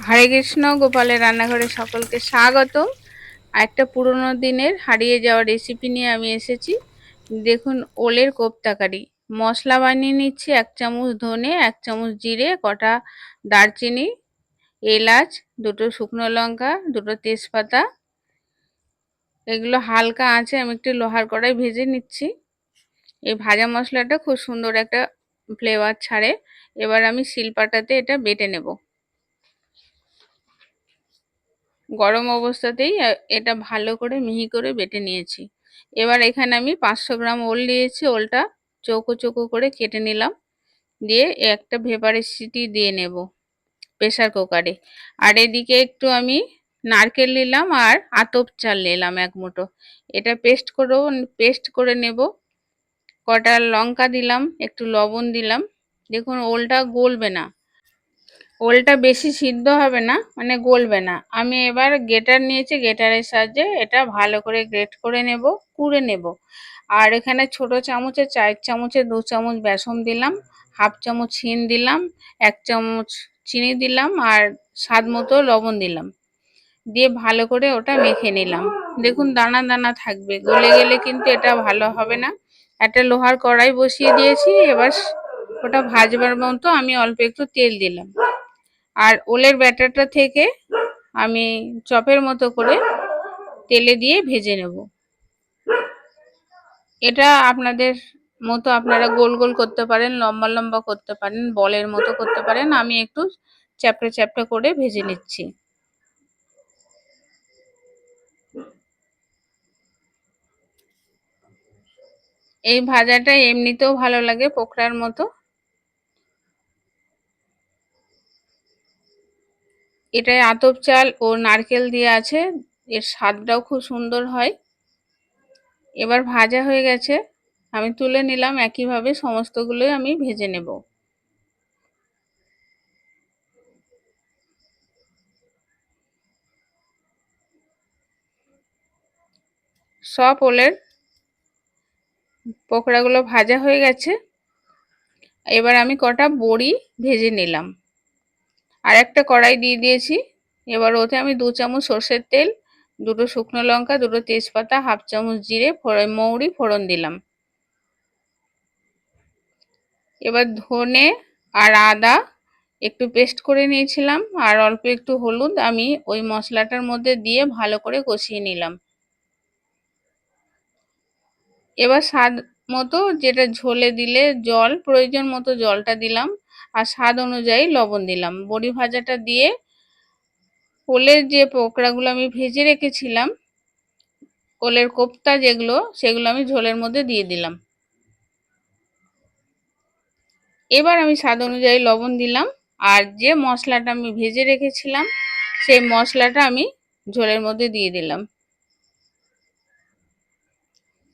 হরে কৃষ্ণ, গোপালের রান্নাঘরে সকলকে স্বাগত একটা পুরনো দিনের হারিয়ে যাওয়া রেসিপি নিয়ে আমি এসেছি। দেখুন, ওলের কোপ্তাকারি মশলা বানিয়ে নিচ্ছি এক চামচ ধনে, এক চামচ জিরে, কটা দারচিনি, এলাচ, দুটো শুকনো লঙ্কা, দুটো তেজপাতা। এগুলো হালকা আছে আমি একটু লোহার কড়াই ভেজে নিচ্ছি। এই ভাজা মশলাটা খুব সুন্দর একটা ফ্লেভার ছাড়ে। এবার আমি শিলপাটাতে এটা বেটে নেব। গরম অবস্থাতেই এটা ভালো করে মিহি করে বেটে নিয়েছি। এবার এখানে আমি পাঁচশো গ্রাম ওল নিয়েছি, ওলটা চৌকো চৌকো করে কেটে নিলাম। দিয়ে একটা ভেপারের সিটি দিয়ে নেব প্রেশার কুকারে। আর এদিকে একটু আমি নারকেল নিলাম আর আতপ চাল নিলাম এক মুঠো। এটা পেস্ট করব, পেস্ট করে নেব। কটা লঙ্কা দিলাম, একটু লবণ দিলাম। দেখুন, ওলটা গলবে না। ওলটা বেশি সিদ্ধ হবে না মানে গলবে না। আমি এবার গেটার নিয়েছি গেটারের সাহায্যে এটা ভালো করে গ্রেট করে নেব, কুড়ে নেব। আর এখানে ছোট চামচে চার চামচে দু চামচ বেসন দিলাম, হাফ চামচ হিন দিলাম, এক চামচ চিনি দিলাম, আর স্বাদ মতো লবণ দিলাম। দিয়ে ভালো করে ওটা মেখে নিলাম। দেখুন দানা দানা থাকবে, গলে গেলে কিন্তু এটা ভালো হবে না। একটা লোহার কড়াই বসিয়ে দিয়েছি, এবার ওটা ভাজবার মতো আমি অল্প একটু তেল দিলাম। আর ওলের ব্যাটারটা থেকে আমি চপের মতো করে তেলে দিয়ে ভেজে নেব। এটা আপনাদের মতো আপনারা গোল গোল করতে পারেন, লম্বা লম্বা করতে পারেন, বলের মতো করতে পারেন। আমি একটু চ্যাপটা চ্যাপটা করে ভেজে নিচ্ছি। এই ভাজাটা এমনিতেও ভালো লাগে পোকড়ার মতো। এটায় আতপ চাল ও নারকেল দিয়ে আছে। এর স্বাদটাও খুব সুন্দর হয়। এবার ভাজা হয়ে গেছে। আমি তুলে নিলাম একইভাবে সমস্তগুলোই আমি ভেজে নেব। সব ওলের পকোড়াগুলো ভাজা হয়ে গেছে। এবার আমি কটা বড়ি ভেজে নিলাম। আর একটা কড়াই দিয়ে দিয়েছি। এবার ওতে আমি দু চামচ সর্ষের তেল, দুটো শুকনো লঙ্কা, দুটো তেজপাতা, হাফ চামচ জিরে মৌরি, ফোড়ন দিলাম। এবার ধনে আর আদা একটু পেস্ট করে নিয়েছিলাম, আর অল্প একটু হলুদ আমি ওই মশলাটার মধ্যে দিয়ে ভালো করে কষিয়ে নিলাম। এবার স্বাদ মতো যেটা ঝোলে দিলে জল, প্রয়োজন মতো জলটা দিলাম। আর স্বাদ অনুযায়ী লবণ দিলাম। বড়ি ভাজাটা দিয়ে ওলের যে পোকড়াগুলো আমি ভেজে রেখেছিলাম, ওলের কোপ্তা যেগুলো, সেগুলো আমি ঝোলের মধ্যে দিয়ে দিলাম। এবার আমি স্বাদ অনুযায়ী লবণ দিলাম আর যে মশলাটা আমি ভেজে রেখেছিলাম, সেই মশলাটা আমি ঝোলের মধ্যে দিয়ে দিলাম।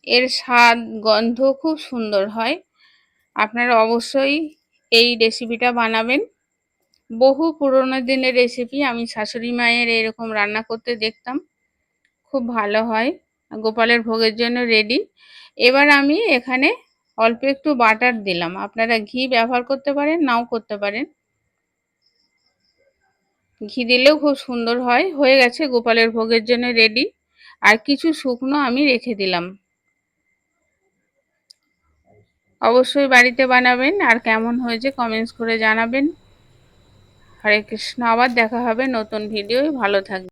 এর স্বাদ, গন্ধ খুব সুন্দর হয়। আপনারা অবশ্যই এই রেসিপিটা বানাবেন। বহু পুরোনো দিনের রেসিপি আমি শাশুড়ি মায়ের এরকম রান্না করতে দেখতাম। খুব ভালো হয়। গোপালের ভোগের জন্য রেডি এবার আমি এখানে অল্প একটু বাটার দিলাম। আপনারা ঘি ব্যবহার করতে পারেন, নাও করতে পারেন। ঘি দিলেও খুব সুন্দর হয়। হয়ে গেছে গোপালের ভোগের জন্য রেডি আর কিছু শুকনো আমি রেখে দিলাম। অবশ্যই বাড়িতে বানাবেন। আর কেমন হয়েছে কমেন্টস করে জানাবেন। হরে কৃষ্ণ, আবার দেখা হবে নতুন ভিডিও ভালো থাকবে